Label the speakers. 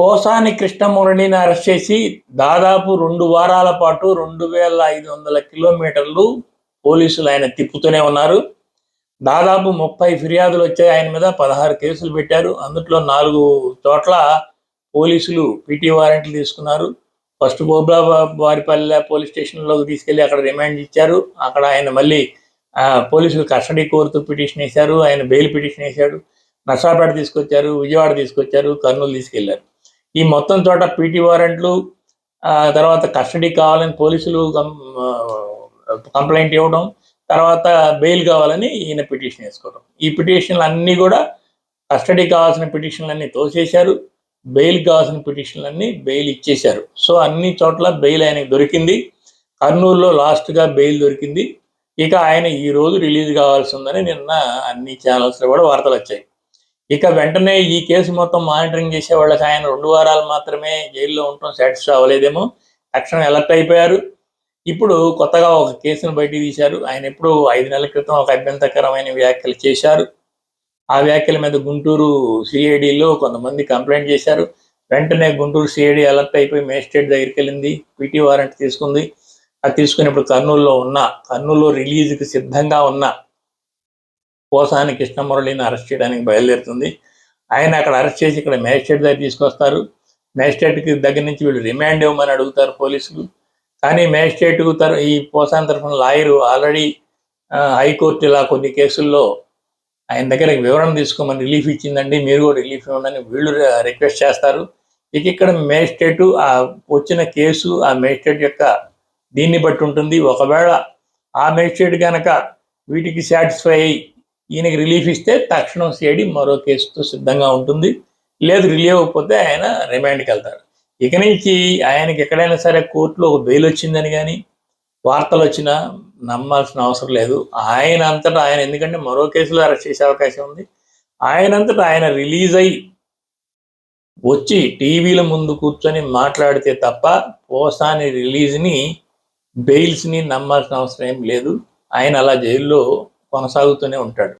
Speaker 1: Posani కృష్ణమురళిని arrest చేసి దాదాపు రెండు వారాల పాటు రెండు వేల ఐదు వందల కిలోమీటర్లు పోలీసులు ఆయన తిప్పుతూనే ఉన్నారు. దాదాపు ముప్పై ఫిర్యాదులు వచ్చాయి. ఆయన మీద పదహారు కేసులు పెట్టారు. అందులో నాలుగు చోట్ల పోలీసులు పీటీ వారెంట్లు తీసుకున్నారు. ఫస్ట్ బోబ్లా వారిపల్లె పోలీస్ స్టేషన్లోకి తీసుకెళ్ళి అక్కడ రిమాండ్ ఇచ్చారు. అక్కడ ఆయన మళ్ళీ ఆ, పోలీసులు కస్టడీ కోరుతూ పిటిషన్ వేశారు. ఆయన బెయిల్ పిటిషన్ వేశాడు. నర్సాపేట తీసుకొచ్చారు విజయవాడ తీసుకొచ్చారు కర్నూలు తీసుకెళ్ళారు ఈ మొత్తం చోట పీటీ వారెంట్లు తర్వాత కస్టడీ కావాలని పోలీసులు కంప్లైంట్ ఇవ్వడం తర్వాత బెయిల్ కావాలని ఈయన పిటిషన్ వేసుకోవడం. ఈ పిటిషన్లు అన్నీ కూడా కస్టడీ కావాల్సిన పిటిషన్లన్నీ తోసేశారు బెయిల్ కావాల్సిన పిటిషన్లన్నీ బెయిల్ ఇచ్చేశారు. సో అన్ని చోట్ల బెయిల్ ఆయనకు దొరికింది. కర్నూలులో లాస్ట్గా బెయిల్ దొరికింది. ఇక ఆయన ఈ రోజు రిలీజ్ కావాల్సి ఉందని నిన్న అన్ని ఛానల్స్లో కూడా వార్తలు వచ్చాయి. ఇక వెంటనే ఈ కేసు మొత్తం మానిటరింగ్ చేసే వాళ్ళకి ఆయన రెండు వారాలు మాత్రమే జైల్లో ఉండటం సాటిస్ఫై అవ్వలేదేమో తక్షణం అలర్ట్ అయిపోయారు. ఇప్పుడు కొత్తగా ఒక కేసును బయటికి తీశారు. ఆయన ఎప్పుడు ఐదు నెలల క్రితం ఒక అభ్యంతరకరమైన వ్యాఖ్యలు చేశారు. ఆ వ్యాఖ్యల మీద గుంటూరు సిఐడిలో కొంతమంది కంప్లైంట్ చేశారు. వెంటనే గుంటూరు సిఐడి అలర్ట్ అయిపోయి మేజిస్ట్రేట్ దగ్గరికి వెళ్ళింది. పిటి వారెంట్ తీసుకుంది. అది తీసుకుని ఇప్పుడు కర్నూలులో ఉన్న కర్నూలులో రిలీజ్కి సిద్ధంగా ఉన్న పోసాని కృష్ణమురళిని అరెస్ట్ చేయడానికి బయలుదేరుతుంది. ఆయన అక్కడ అరెస్ట్ చేసి ఇక్కడ మేజిస్ట్రేట్ దగ్గర తీసుకొస్తారు. మేజిస్ట్రేట్కి దగ్గర నుంచి వీళ్ళు రిమాండ్ ఇవ్వమని అడుగుతారు పోలీసులు. కానీ మేజిస్ట్రేట్ తర ఈ పోసాని తరఫున లాయరు ఆల్రెడీ హైకోర్టు ఇలా కొన్ని కేసుల్లో ఆయన దగ్గర వివరణ తీసుకోమని రిలీఫ్ ఇచ్చిందండి. మీరు కూడా రిలీఫ్ ఇవ్వండి వీళ్ళు రిక్వెస్ట్ చేస్తారు. ఇక ఇక్కడ మేజిస్ట్రేటు ఆ వచ్చిన కేసు ఆ మేజిస్ట్రేట్ యొక్క దీన్ని బట్టి ఉంటుంది. ఒకవేళ ఆ మేజిస్ట్రేట్ కనుక వీటికి సాటిస్ఫై అయ్యి ఈయనకి రిలీఫ్ ఇస్తే తక్షణం సిఐడి మరో కేసుతో సిద్ధంగా ఉంటుంది. లేదు రిలీవ్ అవ్వకపోతే ఆయన రిమాండ్కి వెళ్తాడు ఇక నుంచి ఆయనకి ఎక్కడైనా సరే కోర్టులో ఒక బెయిల్ వచ్చిందని కానీ వార్తలు వచ్చినా నమ్మాల్సిన అవసరం లేదు. ఆయన అంతటా ఆయన ఎందుకంటే మరో కేసులో అరెస్ట్ చేసే అవకాశం ఉంది. ఆయనంతటా ఆయన రిలీజ్ అయ్యి వచ్చి టీవీల ముందు కూర్చొని మాట్లాడితే తప్ప పోసాని రిలీజ్ని బెయిల్స్ని నమ్మాల్సిన అవసరం ఏం లేదు. ఆయన అలా జైల్లో కొనసాగుతూనే ఉంటాడు.